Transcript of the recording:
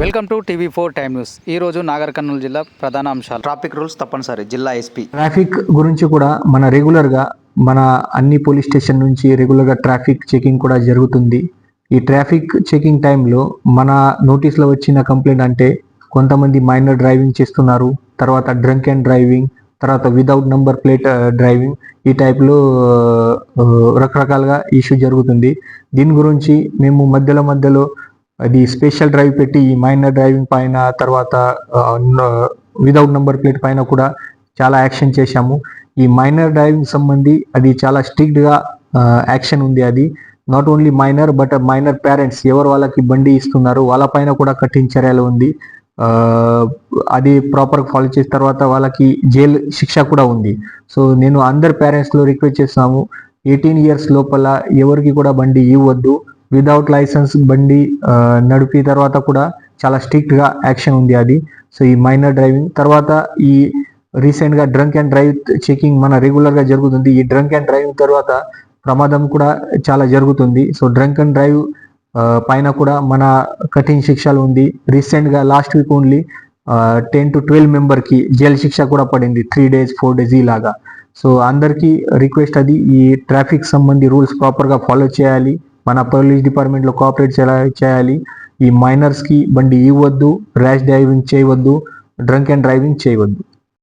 Welcome to TV four time news. ఈ రోజు నాగర్ కర్నూలు జిల్లా ప్రధాన అంశాలు. ట్రాఫిక్ రూల్స్ తప్పనిసరి జిల్లా ఎస్పీ. ట్రాఫిక్ గురించి కూడా మన రెగ్యులర్గా మన అన్ని పోలీస్ స్టేషన్ నుంచి రెగ్యులర్గా ట్రాఫిక్ చెకింగ్ కూడా జరుగుతుంది. ఈ ట్రాఫిక్ చెకింగ్ టైంలో మన నోటీస్లో వచ్చిన కంప్లైంట్ అంటే కొంతమంది మైనర్ డ్రైవింగ్ చేస్తున్నారు తర్వాత డ్రంక్ అండ్ డ్రైవింగ్ తర్వాత వితౌట్ నంబర్ ప్లేట్ డ్రైవింగ్ ఈ టైప్లో ఆ, రకరకాలుగా ఇష్యూ జరుగుతుంది. దీని గురించి మేము మధ్యలో మధ్యలో అది స్పెషల్ డ్రైవ్ పెట్టి ఈ మైనర్ డ్రైవింగ్ పైన తర్వాత వితౌట్ నంబర్ ప్లేట్ పైన కూడా చాలా యాక్షన్ చేశాము. ఈ మైనర్ డ్రైవింగ్ సంబంధి అది చాలా స్ట్రిక్ట్గా యాక్షన్ ఉంది అది. Not only minor but minor parents ఎవరు వాళ్ళకి బండి ఇస్తున్నారు వాళ్ళ పైన కూడా కఠిన చర్యలు ఉంది. అది ప్రాపర్ ఫాలో చేసిన తర్వాత వాళ్ళకి జైలు శిక్ష కూడా ఉంది. సో నేను అందరు పేరెంట్స్లో రిక్వెస్ట్ చేస్తాము ఎయిటీన్ ఇయర్స్ లోపల ఎవరికి కూడా బండి ఇవ్వద్దు. విదౌట్ లైసెన్స్ బండి నడిపి తర్వాత కూడా చాలా స్ట్రిక్ట్గా యాక్షన్ ఉంది అది. సో ఈ మైనర్ డ్రైవింగ్ తర్వాత ఈ రీసెంట్గా డ్రంక్ అండ్ డ్రైవ్ చెకింగ్ మన రెగ్యులర్గా జరుగుతుంది. ఈ డ్రంక్ అండ్ డ్రైవింగ్ తర్వాత ప్రమాదం కూడా చాలా జరుగుతుంది. సో డ్రంక్ అండ్ డ్రైవ్ పైన కూడా మన కఠిన శిక్షలు ఉంది. రీసెంట్గా last week only ten to twelve మెంబర్కి జైలు శిక్ష కూడా పడింది. త్రీ డేస్ ఫోర్ డేస్ ఇలాగా. సో అందరికీ రిక్వెస్ట్ అది. ఈ ట్రాఫిక్ సంబంధి రూల్స్ ప్రాపర్గా ఫాలో చేయాలి. మన పోలీస్ డిపార్ట్మెంట్లో కోఆపరేట్ చేయాలి. ఈ మైనర్స్కి బండి ఇవ్వద్దు ర్యాష్ డ్రైవింగ్ చేయవద్దు డ్రంక్ అండ్ డ్రైవింగ్ చేయవద్దు.